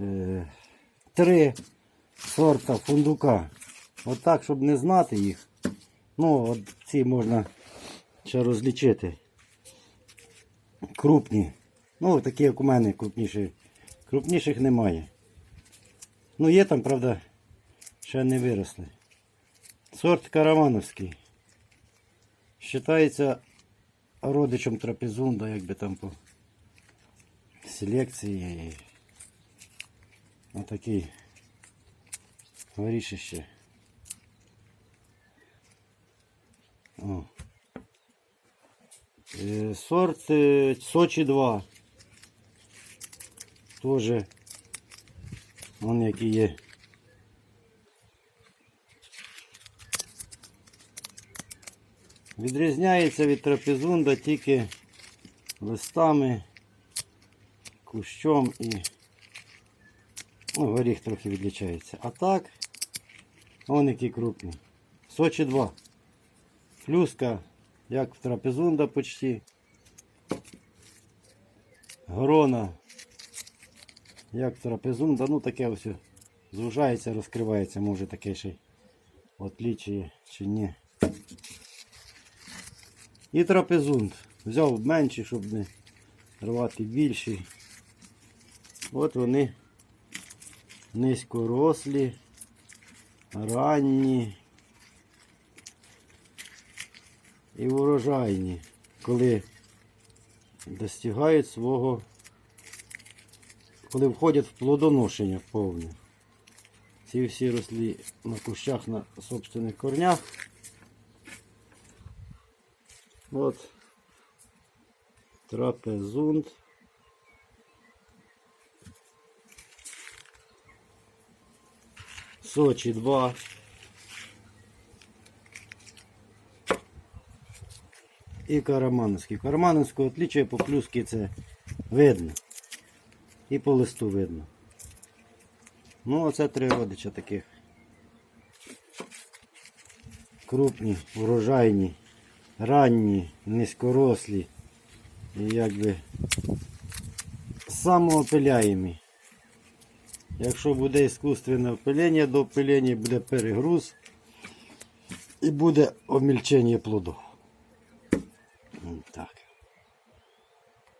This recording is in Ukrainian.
е, три сорта фундука. От так, щоб не знати їх. Ну, от ці можна ще розлічити. Крупні. Ну, такі, як у мене, крупніші. Крупніших немає. Ну, є там, правда, ще не виросли. Сорт каравановський. Считається родичем трапезунда, якби там по селекції. Отакий горішище. О. Е, Сорт е, Сочі 2. Тоже он який є. Відрізняється від трапезунда тільки листами, кущом і ну, горіх трохи відлічається. А так, вон які крупні. Сочі 2. Плюска, як в трапезунда почти. Грона, як в трапезунда, ну таке ось звужається, розкривається, може таке ще й отлічує чи ні. І трапезунд. Взяв менший, щоб не рвати більший. От вони низькорослі, ранні і урожайні, коли достигають свого, коли входять в плодоношення повне. Ці всі рослі на кущах на собственних корнях. От трапезунд. Сочі 2. І Карамановський. Карамановського отличия по плюски це видно. І по листу видно. Ну, оце три родича таких. Крупні, урожайні, ранні, низькорослі і якби самоопиляємі. Якщо буде іскусственне опилення, до опилення буде перегруз і буде омільчення плоду.